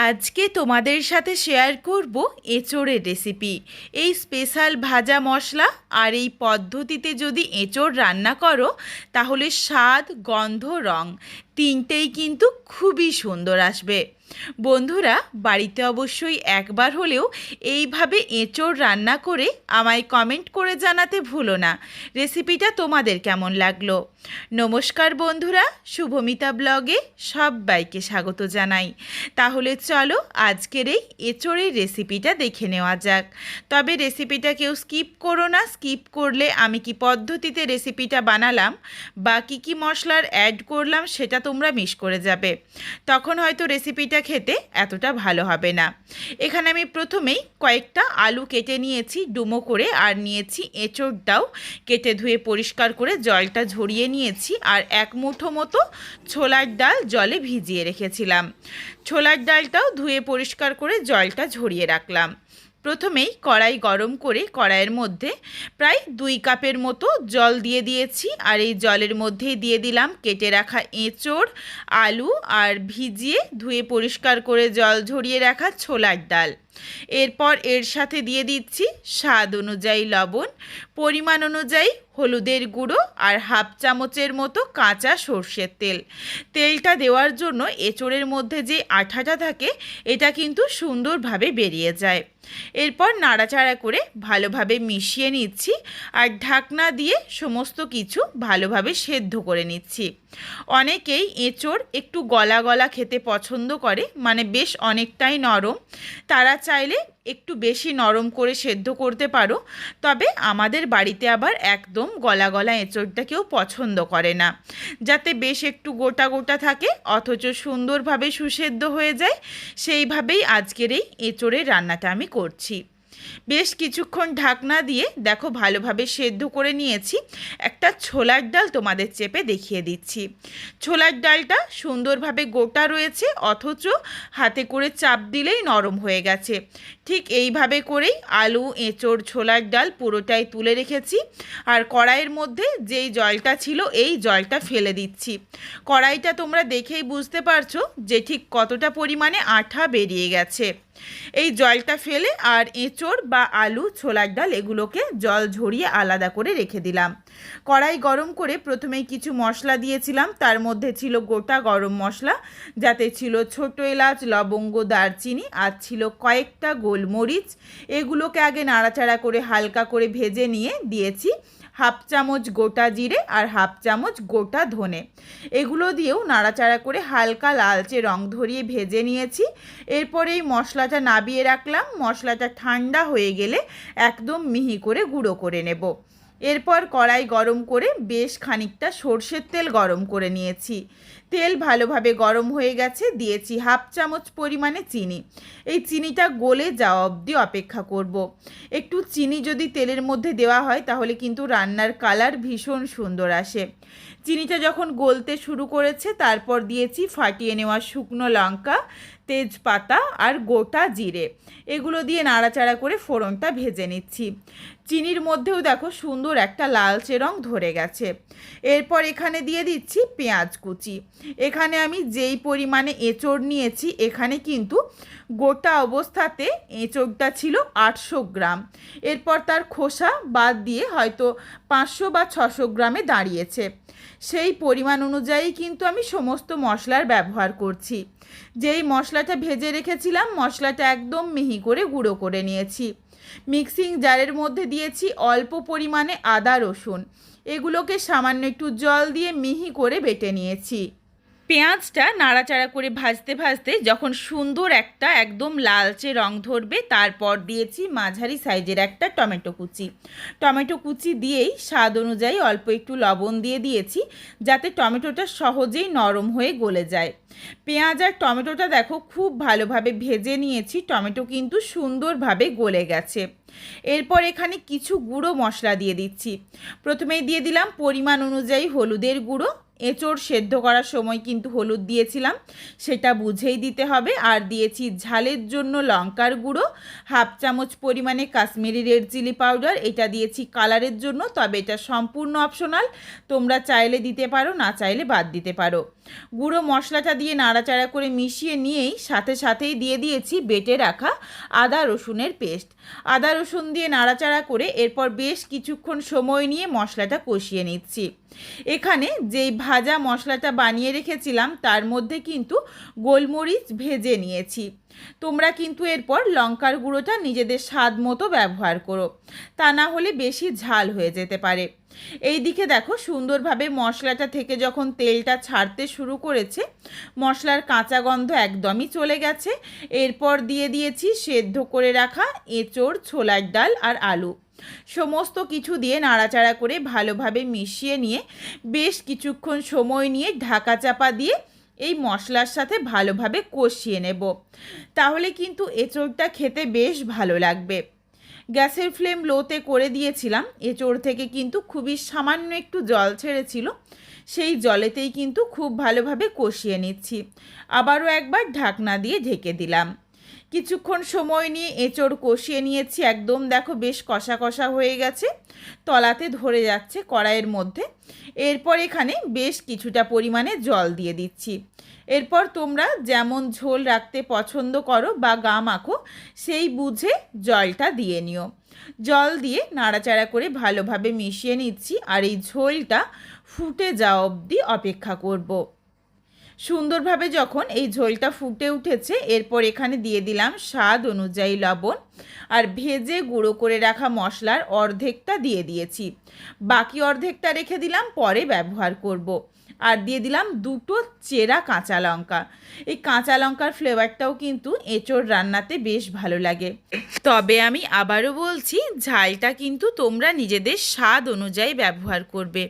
আজকে তোমাদের সাথে শেয়ার করব এঁচোড়ের রেসিপি এই স্পেশাল ভাজা মশলা আর এই পদ্ধতিতে যদি এঁচোড় রান্না করো, তাহলে স্বাদ, গন্ধ, রং তিনটেই কিন্তু খুবই সুন্দর আসবে। বন্ধুরা, বাড়িতে অবশ্যই একবার হলেও এইভাবে এঁচোড় রান্না করে আমায় কমেন্ট করে জানাতে ভুলো না। রেসিপিটা তোমাদের কেমন লাগল? নমস্কার বন্ধুরা, শুভমিতা ব্লগে সবাইকে স্বাগত জানাই। তাহলে চলো আজকের এই এঁচোড়ের রেসিপিটা দেখে নেওয়া যাক। তবে রেসিপিটা কেউ স্কিপ করো না স্কিপ করলে আমি কি পদ্ধতিতে রেসিপিটা বানালাম বা কী কী মশলার অ্যাড করলাম সেটা তোমরা মিস করে যাবে। তখন হয়তো রেসিপিটা খেতে এতটা ভালো হবে না। এখানে আমি প্রথমেই কয়েকটা আলু কেটে নিয়েছি, ডুমো করে, আর নিয়েছি এঁচোড়টাও কেটে ধুয়ে পরিষ্কার করে জলটা ঝরিয়ে নিয়েছি, আর এক মুঠো মতো ছোলার ডাল জলে ভিজিয়ে রেখেছিলাম। ছোলার ডালটাও ধুয়ে পরিষ্কার করে জলটা ঝরিয়ে রাখলাম। প্রথমেই কড়াই গরম করে কড়াইয়ের মধ্যে প্রায় দুই কাপের মতো জল দিয়ে দিয়েছি, আর এই জলের মধ্যেই দিয়ে দিলাম কেটে রাখা এঁচড়, আলু, আর ভিজিয়ে ধুয়ে পরিষ্কার করে জল ঝরিয়ে রাখা ছোলার ডাল। এরপর এর সাথে দিয়ে দিচ্ছি স্বাদ অনুযায়ী লবণ, পরিমাণ অনুযায়ী হলুদের গুঁড়ো আর হাফ চামচের মতো কাঁচা সর্ষের তেল। তেলটা দেওয়ার জন্য এঁচোড়ের মধ্যে যে আঠাটা থাকে, এটা কিন্তু সুন্দরভাবে বেরিয়ে যায়। এরপর নাড়াচাড়া করে ভালোভাবে মিশিয়ে নিচ্ছি আর ঢাকনা দিয়ে সমস্ত কিছু ভালোভাবে সেদ্ধ করে নিচ্ছি। অনেকেই এঁচোড় একটু গলা গলা খেতে পছন্দ করে মানে বেশ অনেকটাই নরম। তারা চাইলে একটু বেশি নরম করে সেদ্ধ করতে পারো। তবে আমাদের বাড়িতে আবার একদম গলা গলা এঁচড়টা কেউ পছন্দ করে না। যাতে বেশ একটু গোটা গোটা থাকে, অথচ সুন্দরভাবে সুসেদ্ধ হয়ে যায়, সেইভাবেই আজকের এই এঁচড়ের রান্নাটা আমি করছি। বেশ কিছুক্ষণ ঢাকনা দিয়ে দেখো ভালোভাবে সেদ্ধ করে নিয়েছি। একটা ছোলার ডাল তোমাদের চেপে দেখিয়ে দিচ্ছি। ছোলার ডালটা সুন্দরভাবে গোটা রয়েছে, অথচ হাতে করে চাপ দিলেই নরম হয়ে গেছে। ঠিক এইভাবে করেই আলু, এঁচড়, ছোলার ডাল পুরোটাই তুলে রেখেছি। আর কড়াইয়ের মধ্যে যেই জলটা ছিল এই জলটা ফেলে দিচ্ছি। কড়াইটা তোমরা দেখেই বুঝতে পারছ যে ঠিক কতটা পরিমাণে আঠা বেরিয়ে গেছে। এই জলটা ফেলে আর এঁচড় বা আলু, ছোলার ডাল এগুলোকে জল ঝরিয়ে আলাদা করে রেখে দিলাম। কড়াই গরম করে প্রথমেই কিছু মশলা দিয়েছিলাম। তার মধ্যে ছিল গোটা গরম মশলা, যাতে ছিল ছোট এলাচ, লবঙ্গ, দারচিনি আর ছিল কয়েকটা গোলমরিচ। এগুলোকে আগে নাড়াচাড়া করে হালকা করে ভেজে নিয়ে দিয়েছি। হাফ চামচ গোটা জিরে আর হাফ চামচ গোটা ধনে। এগুলো দিয়েও নাড়াচাড়া করে হালকা লালচে রং ধরিয়ে ভেজে নিয়েছি। এরপরে এই মশলাটা নাবিয়ে রাখলাম। মশলাটা ঠান্ডা হয়ে গেলে একদম মিহি করে গুঁড়ো করে নেব। এরপর কড়াই গরম করে বেশ খানিকটা সর্ষের তেল গরম করে নিয়েছি। তেল ভালোভাবে গরম হয়ে গেছে, দিয়েছি হাফ চামচ পরিমাণে চিনি। এই চিনিটা গলে যাওয়া অবধি অপেক্ষা করব। একটু চিনি যদি তেলের মধ্যে দেওয়া হয়, তাহলে কিন্তু রান্নার কালার ভীষণ সুন্দর আসে। চিনিটা যখন গলতে শুরু করেছে, তারপর দিয়েছি ফাটিয়ে নেওয়া শুকনো লঙ্কা, তেজপাতা আর গোটা জিরে। এগুলো দিয়ে নাড়াচাড়া করে ফোড়নটা ভেজে নিচ্ছি। চিনির মধ্যেও দেখো সুন্দর একটা লালচে রং ধরে গেছে। এরপর এখানে দিয়ে দিচ্ছি পেঁয়াজ কুচি। এখানে আমি যেই পরিমাণে এঁচড় নিয়েছি, এখানে কিন্তু গোটা অবস্থাতে এঁচড়টা ছিল আটশো গ্রাম। এরপর তার খোসা বাদ দিয়ে হয়তো পাঁচশো বা ছশো গ্রামে দাঁড়িয়েছে। সেই পরিমাণ অনুযায়ী কিন্তু আমি সমস্ত মশলার ব্যবহার করছি। যেই মশলাটা ভেজে রেখেছিলাম, মশলাটা একদম মিহি করে গুঁড়ো করে নিয়েছি। মিক্সিং জারের মধ্যে দিয়েছি অল্প পরিমাণে আদা রসুন। এগুলোকে সামান্য একটু জল দিয়ে মিহি করে বেটে নিয়েছি। পেঁয়াজটা নাড়াচাড়া করে ভাজতে ভাজতে যখন সুন্দর একটা একদম লালচে রং ধরবে, তারপর দিয়েছি মাঝারি সাইজের একটা টমেটো কুচি। টমেটো কুচি দিয়েই স্বাদ অনুযায়ী অল্প একটু লবণ দিয়ে দিয়েছি, যাতে টমেটোটা সহজেই নরম হয়ে গলে যায়। পেঁয়াজ আর টমেটোটা দেখো খুব ভালোভাবে ভেজে নিয়েছি, টমেটো কিন্তু সুন্দরভাবে গলে গেছে। এরপর এখানে কিছু গুঁড়ো মশলা দিয়ে দিচ্ছি। প্রথমেই দিয়ে দিলাম পরিমাণ অনুযায়ী হলুদের গুঁড়ো এঁচড় সেদ্ধ করার সময় কিন্তু হলুদ দিয়েছিলাম, সেটা বুঝেই দিতে হবে। আর দিয়েছি ঝালের জন্য লঙ্কার গুঁড়ো, হাফ চামচ পরিমাণে কাশ্মীরি রেড চিলি পাউডার, এটা দিয়েছি কালারের জন্য, তবে এটা সম্পূর্ণ অপশনাল, তোমরা চাইলে দিতে পারো, না চাইলে বাদ দিতে পারো। গুঁড়ো মশলাটা দিয়ে নাড়াচাড়া করে মিশিয়ে নিয়েই সাথে সাথেই দিয়ে দিয়েছি বেটে রাখা আদা রসুনের পেস্ট। আদা রসুন দিয়ে নাড়াচাড়া করে এরপর বেশ কিছুক্ষণ সময় নিয়ে মশলাটা কষিয়ে নিচ্ছি। এখানে যেই ভাজা মশলাটা বানিয়ে রেখেছিলাম, তার মধ্যে কিন্তু গোলমরিচ ভেজে নিয়েছি। তোমরা কিন্তু এরপর লঙ্কার গুঁড়োটা নিজেদের স্বাদ মতো ব্যবহার করো। তা না হলে বেশি ঝাল হয়ে যেতে পারে। এই দিকে দেখো সুন্দরভাবে মশলাটা থেকে যখন তেলটা ছাড়তে শুরু করেছে, মশলার কাঁচা গন্ধ একদমই চলে গেছে। এরপর দিয়ে দিয়েছি সেদ্ধ করে রাখা এঁচোড়, ছোলার ডাল আর আলু। সমস্ত কিছু দিয়ে নাড়াচাড়া করে ভালোভাবে মিশিয়ে নিয়ে বেশ কিছুক্ষণ সময় নিয়ে ঢাকা চাপা দিয়ে এই মশলার সাথে ভালোভাবে কষিয়ে নেব। তাহলে কিন্তু এঁচড়টা খেতে বেশ ভালো লাগবে। গ্যাসের ফ্লেম লোতে করে দিয়েছিলাম। এঁচড় থেকে কিন্তু খুবই সামান্য একটু জল ছেড়েছিল। সেই জলেতেই কিন্তু খুব ভালোভাবে কষিয়ে নিচ্ছি। আবারও একবার ঢাকনা দিয়ে ঢেকে দিলাম। কিছুক্ষণ সময় নিয়ে এঁচড় কষিয়ে নিয়েছি, একদম দেখো বেশ কষা কষা হয়ে গেছে। তলাতে ধরে যাচ্ছে কড়াইয়ের মধ্যে। এরপর এখানে বেশ কিছুটা পরিমাণে জল দিয়ে দিচ্ছি। এরপর তোমরা যেমন ঝোল রাখতে পছন্দ করো বা গা মাখো, সেই বুঝে জলটা দিয়ে নিও। জল দিয়ে নাড়াচাড়া করে ভালোভাবে মিশিয়ে নিচ্ছি আর এই ঝোলটা ফুটে যাওয়া অবধি অপেক্ষা করব। সুন্দরভাবে যখন এই ঝোলটা ফুটে উঠেছে, এরপর এখানে দিয়ে দিলাম স্বাদ অনুযায়ী লবণ আর ভেজে গুঁড়ো করে রাখা মশলার অর্ধেকটা দিয়ে দিয়েছি বাকি অর্ধেকটা রেখে দিলাম, পরে ব্যবহার করব। আর দিয়ে দিলাম দুটো চেরা কাঁচা লঙ্কা। এই কাঁচা লঙ্কার ফ্লেভারটাও কিন্তু এঁচোড় রান্নাতে বেশ ভালো লাগে। তবে আমি আবারও বলছি, ঝালটা কিন্তু তোমরা নিজেদের স্বাদ অনুযায়ী ব্যবহার করবে।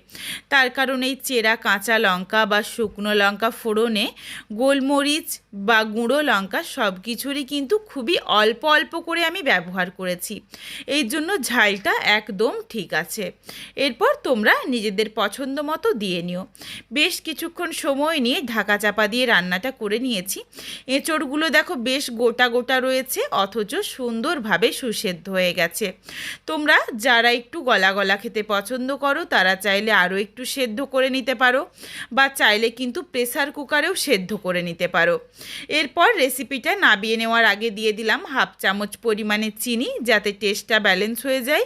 তার কারণ এই চেরা কাঁচা লঙ্কা বা শুকনো লঙ্কা ফোড়নে গোলমরিচ বা গুঁড়ো লঙ্কা সব কিছুরই কিন্তু খুবই অল্প অল্প করে আমি ব্যবহার করেছি। এই জন্য ঝালটা একদম ঠিক আছে। এরপর তোমরা নিজেদের পছন্দ মতো দিয়ে নিও। বেশ কিছুক্ষণ সময় নিয়ে ঢাকা চাপা দিয়ে রান্নাটা করে নিয়েছি। এঁচড়গুলো দেখো বেশ গোটা গোটা রয়েছে, অথচ সুন্দরভাবে সুসেদ্ধ হয়ে গেছে। তোমরা যারা একটু গলা গলা খেতে পছন্দ করো, তারা চাইলে আরও একটু সেদ্ধ করে নিতে পারো, বা চাইলে কিন্তু প্রেসার কুকারেও সেদ্ধ করে নিতে পারো। এরপর রেসিপিটা নাবিয়ে নেওয়ার আগে দিয়ে দিলাম হাফ চামচ পরিমাণে চিনি, যাতে টেস্টটা ব্যালেন্স হয়ে যায়।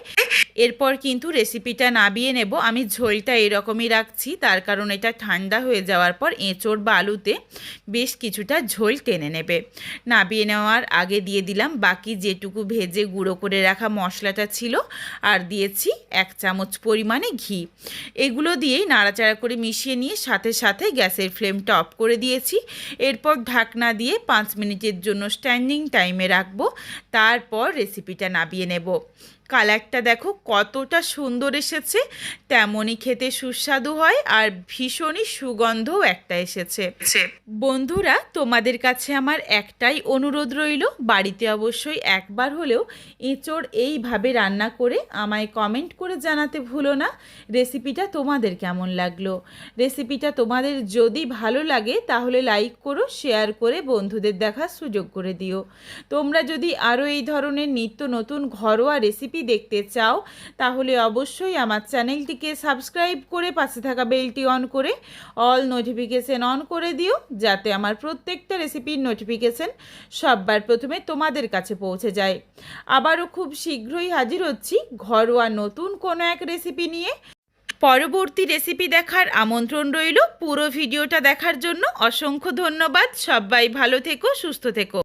এরপর কিন্তু রেসিপিটা নাবিয়ে নেব। আমি ঝোলটা এরকমই রাখছি, তার কারণ এটা ঠান্ডা হয়ে যাওয়ার পর এঁচড় বা আলুতে বেশ কিছুটা ঝোল টেনে নেবে। নাবিয়ে নেওয়ার আগে দিয়ে দিলাম বাকি যেটুকু ভেজে গুঁড়ো করে রাখা মশলাটা ছিল, আর দিয়েছি এক চামচ পরিমাণে ঘি। এগুলো দিয়েই নাড়াচাড়া করে মিশিয়ে নিয়ে সাথে সাথে গ্যাসের ফ্লেমটা অফ করে দিয়েছি। এরপর ঢাকনা দিয়ে পাঁচ মিনিটের জন্য স্ট্যান্ডিং টাইমে রাখব, তারপর রেসিপিটা নাবিয়ে নেব। কালারটা দেখো কতটা সুন্দর এসেছে। তেমনই খেতে সুস্বাদু হয় আর ভীষণই সুগন্ধও একটা এসেছে। বন্ধুরা, তোমাদের কাছে আমার একটাই অনুরোধ রইল, বাড়িতে অবশ্যই একবার হলেও এঁচড় এইভাবে রান্না করে আমায় কমেন্ট করে জানাতে ভুলো না। রেসিপিটা তোমাদের কেমন লাগল? রেসিপিটা তোমাদের যদি ভালো লাগে, তাহলে লাইক করো শেয়ার করে বন্ধুদের দেখার সুযোগ করে দিও। তোমরা যদি আরও এই ধরনের নিত্য নতুন ঘরোয়া রেসিপি দেখতে চাও, তাহলে অবশ্যই আমার চ্যানেলটিকে সাবস্ক্রাইব করে পাশে থাকা বেলটি অন করে অল নোটিফিকেশন অন করে দিও, যাতে আমার প্রত্যেকটা রেসিপির নোটিফিকেশন সববার প্রথমে তোমাদের কাছে পৌঁছে যায়। আবারও খুব শীঘ্রই হাজির হচ্ছি ঘরোয়া নতুন কোনো এক রেসিপি নিয়ে। পরবর্তী রেসিপি দেখার আমন্ত্রণ রইল। পুরো ভিডিওটা দেখার জন্য অসংখ্য ধন্যবাদ। সবাই ভালো থেকো, সুস্থ থেকো।